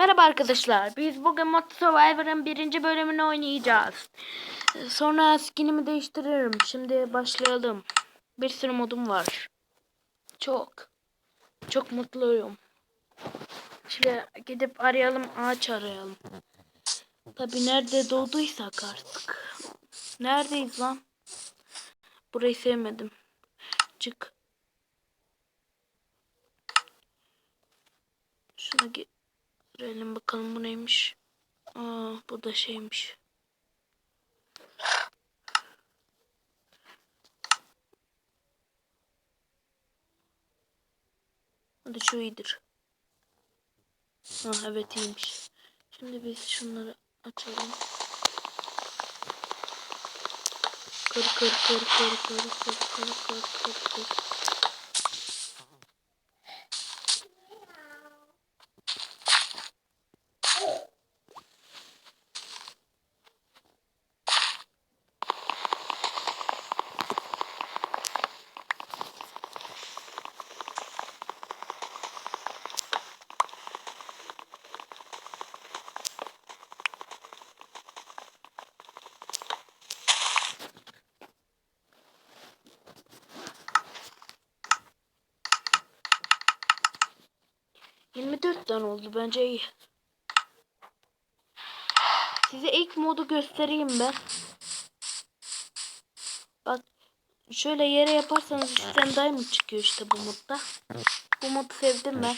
Merhaba arkadaşlar. Biz bugün Mod Survivor'ın birinci bölümünü oynayacağız. Sonra skinimi değiştiririm. Şimdi başlayalım. Bir sürü modum var. Çok. Çok mutluyum. Şimdi gidip arayalım. Ağaç arayalım. Tabi nerede doğduysak artık. Neredeyiz lan? Burayı sevmedim. Çık. Şuna gi- girelim bakalım bu neymiş. Aa bu da şeymiş. Hadi şu iyidir. Ha evet iyiymiş. Şimdi biz şunları açalım. Kır kır kır kır kır kır kır kır kır kır. Dört tane oldu bence iyi. Size ilk modu göstereyim ben. Bak şöyle yere yaparsanız üstten diamond çıkıyor işte bu modda. Bu modu sevdim ben.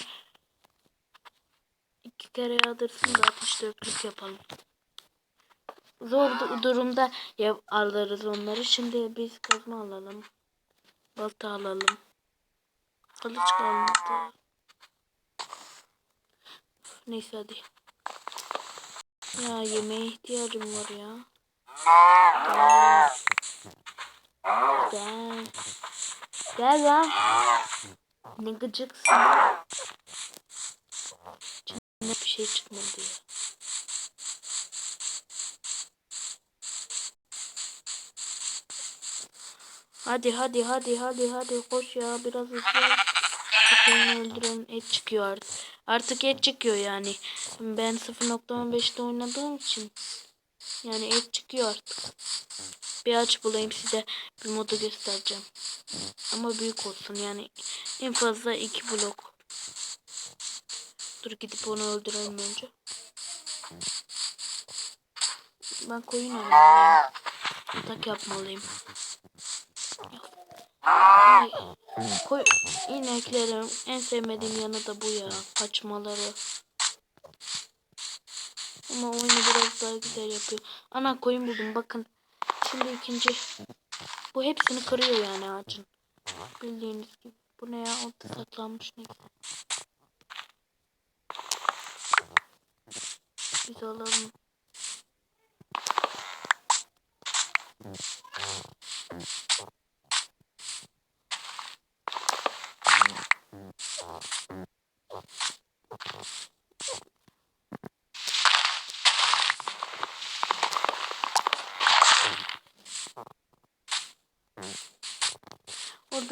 İki kere yağdırsın da 64'lük yapalım. Zor du- durumda ya alırız onları. Şimdi biz kazma alalım. Balta alalım. Kılıç kalmadı. Neyse hadi. Ya yemeğe ihtiyacım var ya. Gel. Gel. Gel. Ne gıcıksın. İçinden bir şey çıkmadı ya. Hadi hadi hadi hadi hadi koş ya biraz hızlı. Çok oyunu öldüren et çıkıyor artık. Artık et çıkıyor yani. Ben 0.15'te oynadığım için. Yani et çıkıyor artık. Bir aç bulayım size bir modu göstereceğim. Ama büyük olsun yani en fazla iki blok. Dur gidip onu öldürelim önce. Ben koyun almalıyım. Tak yapmalıyım. Ay, koy ineklerin en sevmediğim yanı da bu ya. Kaçmaları. Ama oyunu biraz daha güzel yapıyor. Ana koyun buldum bakın. Şimdi ikinci. Bu hepsini kırıyor yani ağacın. Bildiğiniz gibi. Bu ne ya? Orada saklanmış ne? Biz alalım.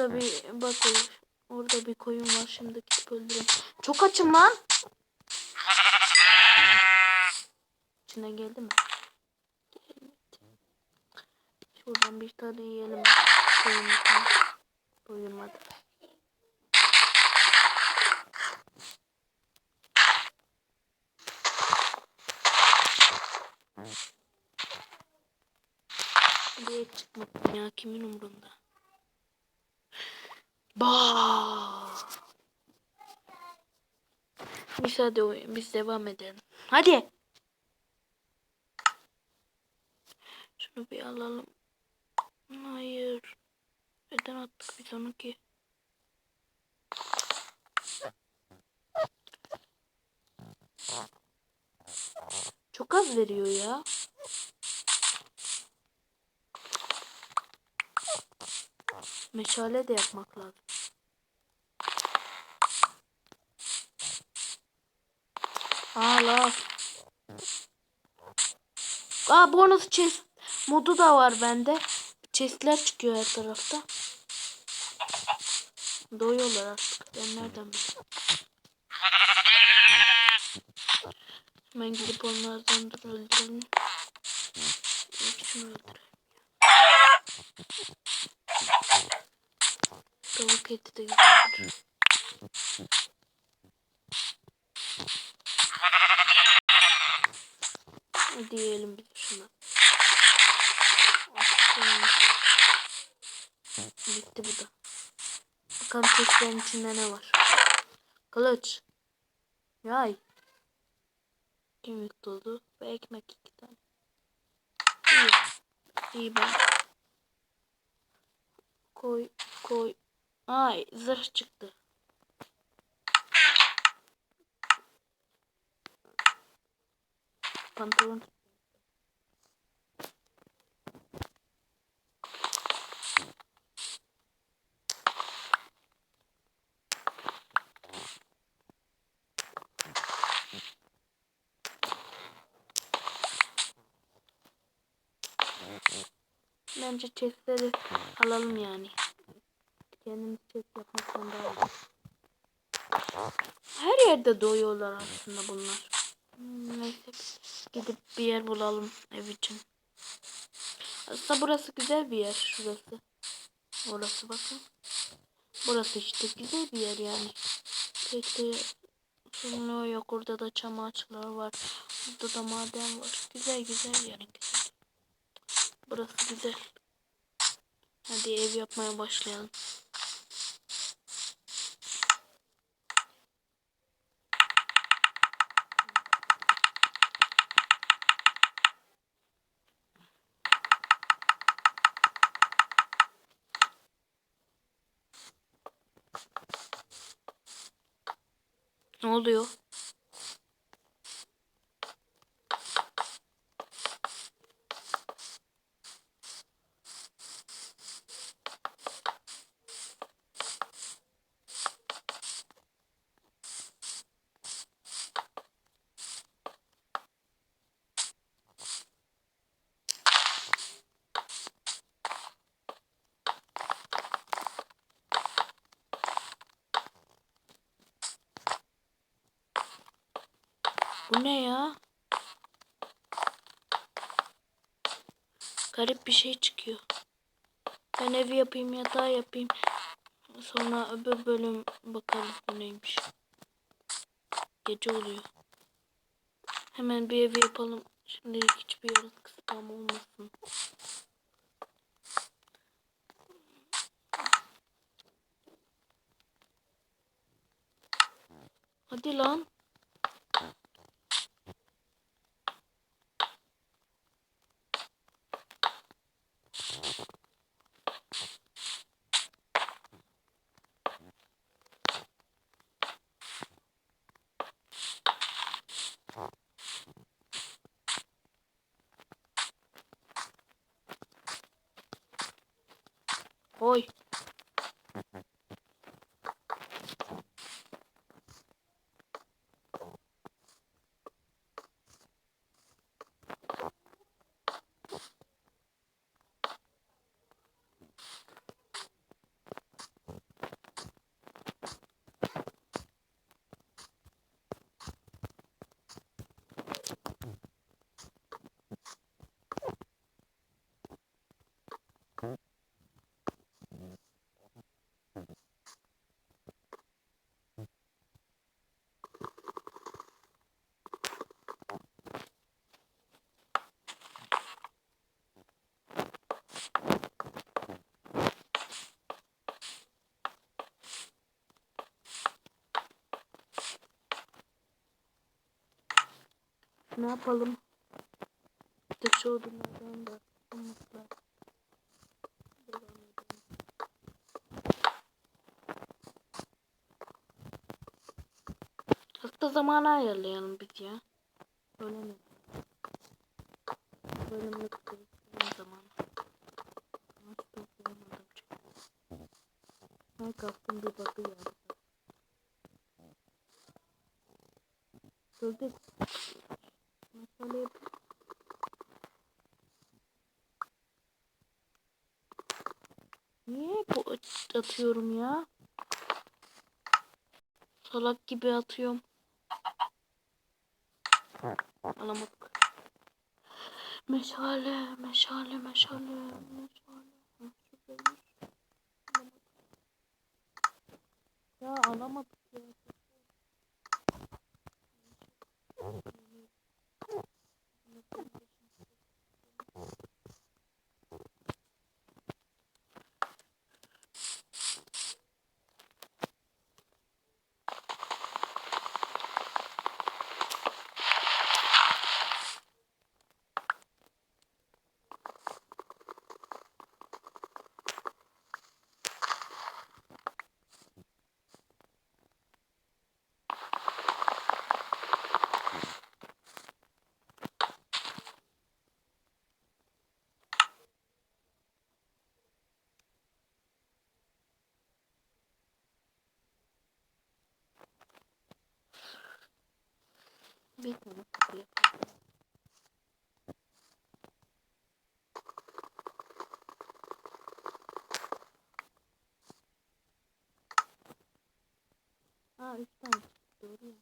Orada bir bak orada bir koyun var şimdi gidip öldüreyim. Çok açım lan. İçine geldi mi? Gelmedi. Şuradan bir tane yiyelim. Koyun Doyurmadı. Bir et çıkmadı ya kimin umurunda? Bah. Biz hadi biz devam edelim. Hadi. Şunu bir alalım. Hayır. Neden attık biz onu ki? Çok az veriyor ya. Meşale de yapmak lazım. Aa laf. Aa bonus chest modu da var bende. Chestler çıkıyor her tarafta. Doyuyorlar artık. Ben nereden bileyim? Hemen gidip onlardan dur öldürelim. Şunu öldürelim. Tavuk eti de güzeldir. Hadi yiyelim bir de. Aferin. Bitti bu da. Bakalım testlerin içinde ne var. Kılıç. Yay. Kemik tozu ve ekmek iki tane. İyi. İyi ben. Koy koy. Ay zırh çıktı. Pantolon. Bence chestleri alalım yani. Kendimiz chest yapmaktan daha iyi. Her yerde doyuyorlar aslında bunlar. Hmm, Neyse gidip bir yer bulalım ev için. Aslında burası güzel bir yer şurası. Orası bakın. Burası işte güzel bir yer yani. Pek de sorun yok. Orada da çam ağaçları var. Burada da maden var. Güzel güzel yani güzel. Burası güzel. Hadi ev yapmaya başlayalım. Ne oluyor? Bu ne ya? Garip bir şey çıkıyor. Ben evi yapayım yatağı yapayım. Sonra öbür bölüm bakalım bu neymiş. Gece oluyor. Hemen bir evi yapalım. Şimdilik hiçbir yaratık kısıtlama olmasın. Hadi lan. Ne yapalım? Şu odunlardan da umutlar. Hasta zamanı ayarlayalım biz ya. Öyle mi? Bölümlük zaman. Nasıl bulamadım. Minecraft'ın bir geldi. Gördük. Şöyle yapayım. Niye bu at- atıyorum ya? Salak gibi atıyorum. Alamadık. Meşale, meşale, meşale, meşale. Ya alamadık ya. Bir tane kapı yapalım. Ha üç tane çıktı doğru ya.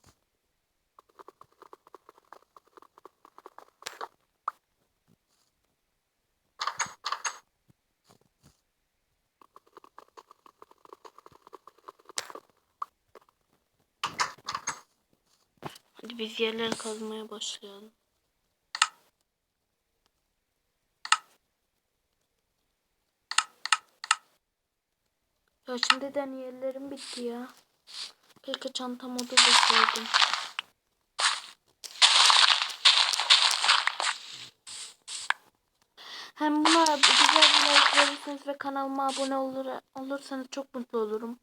Hadi biz yerleri kazmaya başlayalım. Ya şimdiden yerlerim bitti ya. Keşke çantam oda bulsaydım. Hem buna güzel bir like verirseniz ve kanalıma abone olur, olursanız çok mutlu olurum.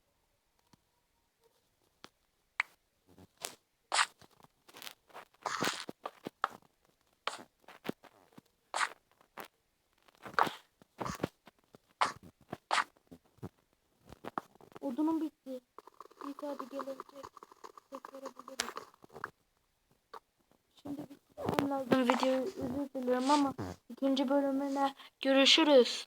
Odunum bitti. Bir hadi gelince tekrar buluruz. Şimdi bitirmem lazım videoyu özür dilerim ama ikinci bölümüne görüşürüz.